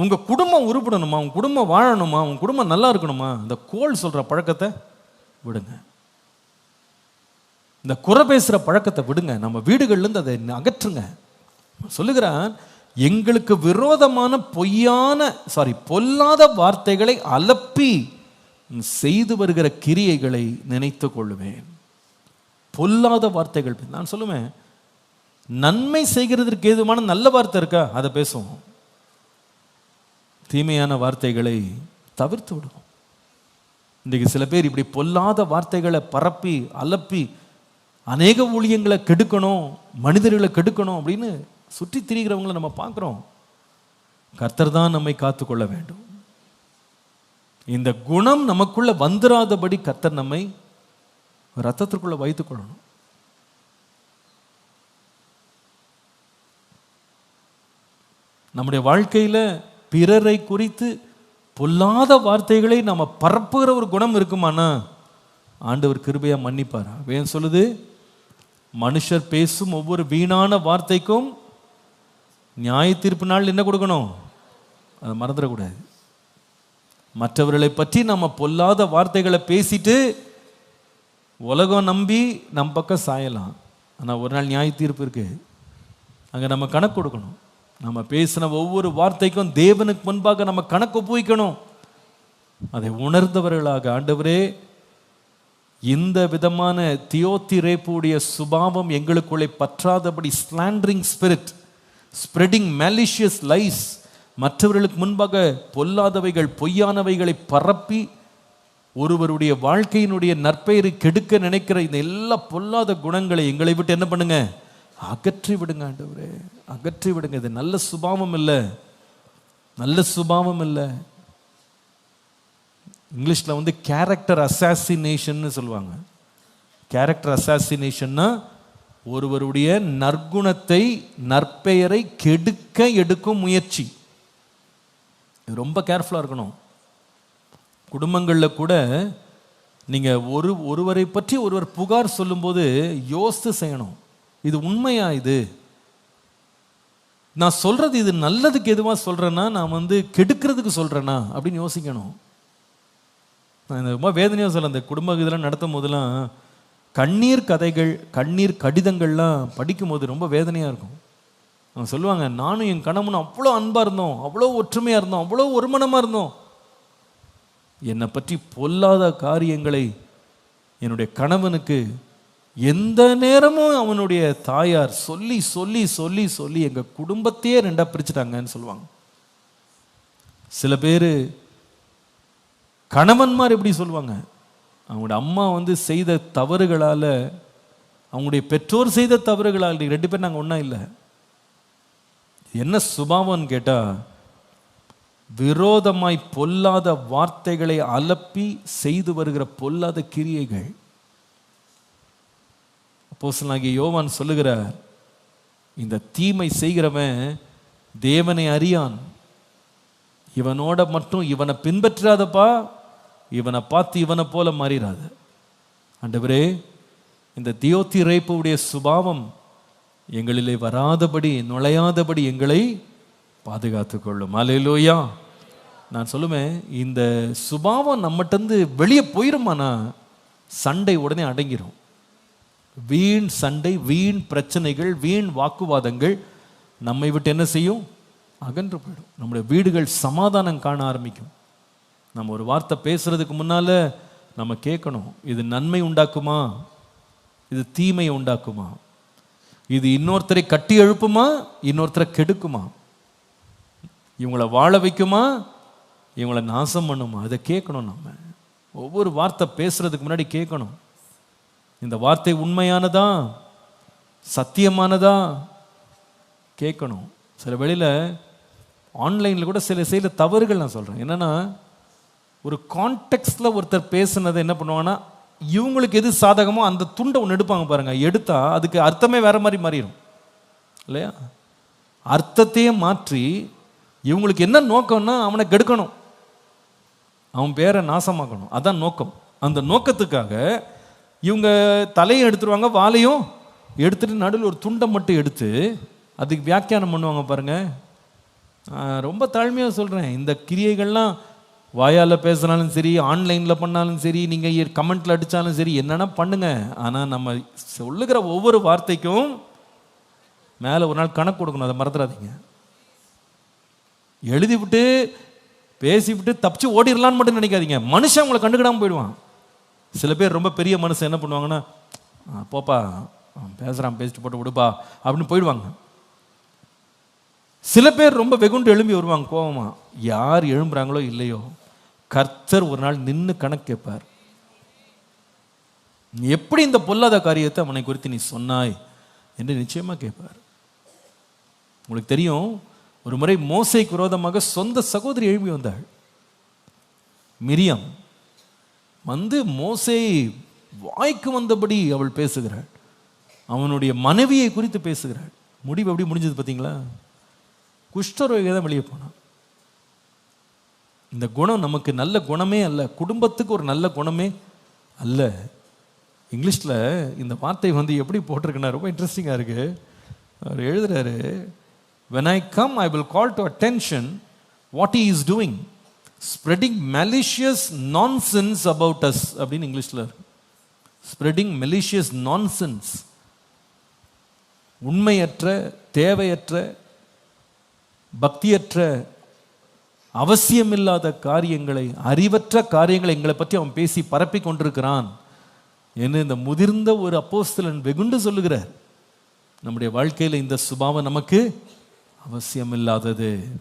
உங்கள் குடும்பம் உருப்பிடணுமா? உங்கள் குடும்பம் வாழணுமா? உங்கள் குடும்பம் நல்லா இருக்கணுமா? இந்த கோல் சொல்கிற பழக்கத்தை விடுங்க. இந்த குறை பேசுகிற பழக்கத்தை விடுங்க. நம்ம வீடுகள்லேருந்து அதை அகற்றுங்க. சொல்லுகிறான் எங்களுக்கு விரோதமான பொய்யான சாரி பொல்லாத வார்த்தைகளை அலப்பி செய்து வருகிற கிரியைகளை நினைத்து கொள்ளுவேன் பொல்லாத வார்த்தைகள். நான் சொல்லுவேன் நன்மை செய்கிறதற்கு ஏதுமான நல்ல வார்த்தை இருக்கா? அதை பேசுவோம். தீமையான வார்த்தைகளை தவிர்த்து விடுவோம். இன்றைக்கு சில பேர் இப்படி பொல்லாத வார்த்தைகளை பரப்பி அலப்பி அநேக ஊழியங்களை கெடுக்கணும் மனிதர்களை கெடுக்கணும் அப்படின்னு சுற்றி திரிகிறவங்களை நம்ம பார்க்குறோம். கர்த்தர் தான் நம்மை காத்து கொள்ள வேண்டும். இந்த குணம் நமக்குள்ள வந்துராதபடி கர்த்தர் நம்மை ரத்தத்திற்குள்ள வைத்துக் கொள்ளணும். நம்முடைய வாழ்க்கையில பிறரை குறித்து பொல்லாத வார்த்தைகளை நம்ம பரப்புகிற ஒரு குணம் இருக்குமாண்ணா? ஆண்டவர் கிருபையா மன்னிப்பார்? வேன் சொல்லுது மனுஷர் பேசும் ஒவ்வொரு வீணான வார்த்தைக்கும் நியாய தீர்ப்பு நாள் என்ன கொடுக்கணும்? அதை மறந்துடக்கூடாது. மற்றவர்களை பற்றி நம்ம பொல்லாத வார்த்தைகளை பேசிட்டு உலகம் நம்பி நம் பக்கம் சாயலாம். ஆனால் ஒரு நாள் நியாய தீர்ப்பு இருக்கு. அங்கே நம்ம கணக்கு கொடுக்கணும். நம்ம பேசின ஒவ்வொரு வார்த்தைக்கும் தேவனுக்கு முன்பாக நம்ம கணக்கு ஒப்புவிக்கணும். அதை உணர்ந்தவர்களாக ஆண்டவரே இந்த விதமான தியோத்திரேப்புடைய சுபாவம் எங்களுக்குள்ளே பற்றாதபடி slandering spirit spreading malicious lies மற்றவர்களுக்கு முன்பாக பொல்லாதவைகள் பொய்யானவைகளை பரப்பி ஒருவருடைய வாழ்க்கையினுடைய நற்பெயரை கெடுக்க நினைக்கிற இந்த எல்லா பொல்லாத குணங்களை எங்களை விட்டு என்ன பண்ணுங்க? அகற்றி விடுங்க ஆண்டவரே. அகற்றி விடுங்க. இது நல்ல சுபாவம் இல்லை. நல்ல சுபாவம் இல்லை. இங்கிலீஷில் வந்து கேரக்டர் அசாசினேஷன்னு சொல்லுவாங்க. கேரக்டர் அசாசினேஷன்னா ஒருவருடைய நற்குணத்தை நற்பெயரை கெடுக்க எடுக்கும் முயற்சி. இது ரொம்ப கேர்ஃபுல்லாக இருக்கணும். குடும்பங்களில் கூட நீங்கள் ஒரு ஒருவரை பற்றி ஒருவர் புகார் சொல்லும்போது யோசித்து செய்யணும். இது உண்மையா இது? நான் சொல்றது இது நல்லதுக்கு எதுவாக சொல்றேன்னா நான் வந்து கெடுக்கிறதுக்கு சொல்றேனா அப்படின்னு யோசிக்கணும். நான் இந்த ரொம்ப வேதனையாக சொல்ல அந்த குடும்ப இதெல்லாம் நடத்தும் போதெல்லாம் கண்ணீர் கதைகள் கண்ணீர் கடிதங்கள்லாம் படிக்கும்போது ரொம்ப வேதனையாக இருக்கும். அவங்க சொல்லுவாங்க நானும் என் கணவனும் அவ்வளோ அன்பாக இருந்தோம் அவ்வளோ ஒற்றுமையாக இருந்தோம் அவ்வளோ ஒருமனமாக இருந்தோம். என்னை பற்றி பொல்லாத காரியங்களை என்னுடைய கணவனுக்கு எந்த நேரமும் அவனுடைய தாயார் சொல்லி சொல்லி சொல்லி சொல்லி எங்கள் குடும்பத்தையே ரெண்டா பிரிச்சுட்டாங்கன்னு சொல்லுவாங்க. சில பேர் கணவன்மார் எப்படி சொல்லுவாங்க? அவங்களோட அம்மா வந்து செய்த தவறுகளால் அவங்களுடைய பெற்றோர் செய்த தவறுகளால் ரெண்டு பேரும் நாங்கள் ஒன்றா இல்லை. என்ன சுபாவம்னு கேட்டால் விரோதமாய் பொல்லாத வார்த்தைகளை அலப்பி செய்து வருகிற பொல்லாத கிரியைகள். அப்போஸ்தலனாகிய யோவான் சொல்லுகிறார் இந்த தீமை செய்கிறவன் தேவனை அறியான். இவனோட மட்டும் இவனை பின்பற்றாதப்பா இவனை பார்த்து இவனை போல மாறிடாத ஆண்டவரே இந்த தியோத்தி ரேப்புடைய சுபாவம் எங்களிலே வராதபடி நுழையாதபடி எங்களை பாதுகாத்து கொள்ளும் அலையிலோயா நான் சொல்லுவேன் இந்த சுபாவம் நம்மகிட்டருந்து வெளியே போயிருமானா சண்டை உடனே அடங்கிரும். வீண் சண்டை வீண் பிரச்சனைகள் வீண் வாக்குவாதங்கள் நம்மை விட்டு என்ன செய்யும்? அகன்று போயிடும். நம்முடைய வீடுகள் சமாதானம் காண ஆரம்பிக்கும். நம்ம ஒரு வார்த்தை பேசுறதுக்கு முன்னால நம்ம கேட்கணும் இது நன்மை உண்டாக்குமா? இது தீமையை உண்டாக்குமா? இது இன்னொருத்தரை கட்டி எழுப்புமா? இன்னொருத்தரை கெடுக்குமா? இவங்கள வாழ வைக்குமா? இவங்கள நாசம் பண்ணுமா? அதை கேட்கணும் நம்ம. ஒவ்வொரு வார்த்தை பேசுறதுக்கு முன்னாடி கேட்கணும். இந்த வார்த்தை உண்மையானதா? சத்தியமானதா? கேட்கணும். சில வேளையில் ஆன்லைனில் கூட சில செய்த தவறுகள் நான் சொல்கிறேன் என்னென்னா ஒரு கான்டெக்ட்ஸில் ஒருத்தர் பேசுனதை என்ன பண்ணுவாங்கன்னா இவங்களுக்கு எது சாதகமோ அந்த துண்டை ஒன்று எடுப்பாங்க பாருங்கள் எடுத்தால் அதுக்கு அர்த்தமே வேறு மாதிரி மாறிடும் இல்லையா? அர்த்தத்தையே மாற்றி இவங்களுக்கு என்ன நோக்கம்னா அவனை கெடுக்கணும். அவன் பேரை நாசமாக்கணும். அதான் நோக்கம். அந்த நோக்கத்துக்காக இவங்க தலையும் எடுத்துருவாங்க வாலையும் எடுத்துட்டு நடுவில் ஒரு துண்டை மட்டும் எடுத்து அதுக்கு வியாக்கியானம் பண்ணுவாங்க பாருங்க. ரொம்ப தாழ்மையாக சொல்கிறேன் இந்த கிரியைகள்லாம் வாயால் பேசினாலும் சரி ஆன்லைனில் பண்ணாலும் சரி நீங்கள் கமெண்ட்டில் அடித்தாலும் சரி என்னென்னா பண்ணுங்க. ஆனால் நம்ம சொல்லுகிற ஒவ்வொரு வார்த்தைக்கும் மேலே ஒரு நாள் கணக்கு கொடுக்கணும். அதை மறந்துடாதீங்க. எழுதிவிட்டு பேசிவிட்டு தப்பிச்சு ஓடிடலான்னு மட்டும் நினைக்காதீங்க. மனுஷன் உங்களை கண்டுக்கிடாமல் போயிடுவான். சில பேர் ரொம்ப பெரிய மனுஷன் என்ன பண்ணுவாங்கன்னா போப்பா அவன் பேசுகிறான் பேசிட்டு போட்டு விடுப்பா அப்படின்னு போயிடுவாங்க. சில பேர் ரொம்ப வெகுண்டு எழும்பி வருவாங்க கோபமாக யார் எழும்புறாங்களோ இல்லையோ கர்த்தர் ஒரு நாள் நின்று கணக்கு கேட்பார் நீ எப்படி இந்த பொல்லாத காரியத்தை அவனை குறித்து நீ சொன்னாய் என்று நிச்சயமாக கேட்பார் உங்களுக்கு தெரியும் ஒரு முறை மோசைக்கு விரோதமாக சொந்த சகோதரி எழுப்பி வந்தாள். மிரியம். வந்து மோசே வாய்க்கு வந்தபடி அவள் பேசுகிறாள். அவனுடைய மனைவியை குறித்து பேசுகிறாள். முடிவு எப்படி முடிஞ்சது பார்த்தீங்களா? குஷ்டரோகி தான் வெளியே போனான். இந்த குணம் நமக்கு நல்ல குணமே அல்ல. குடும்பத்துக்கு ஒரு நல்ல குணமே அல்ல. இங்கிலீஷில் இந்த வார்த்தை வந்து எப்படி போட்டிருக்குன்னா ரொம்ப இன்ட்ரெஸ்டிங்காக இருக்கு. அவர் எழுதுறாரு when I come I will call to attention what is doing spreading malicious nonsense about us அப்படின்னு இங்கிலீஷில் ஸ்ப்ரெடிங் மெலிஷியஸ் நான்சென்ஸ் உண்மையற்ற தேவையற்ற பக்தியற்ற அவசியமில்லாத காரியங்களை அறிவற்ற காரியங்களை எங்களை பற்றி அவன் பேசி பரப்பி கொண்டிருக்கிறான் என்று இந்த முதிர்ந்த ஒரு அப்போஸ்தலன் வெகுண்டு சொல்லுகிறார். நம்முடைய வாழ்க்கையில் இந்த சுபாவம் நமக்கு அவசியமில்லாதது.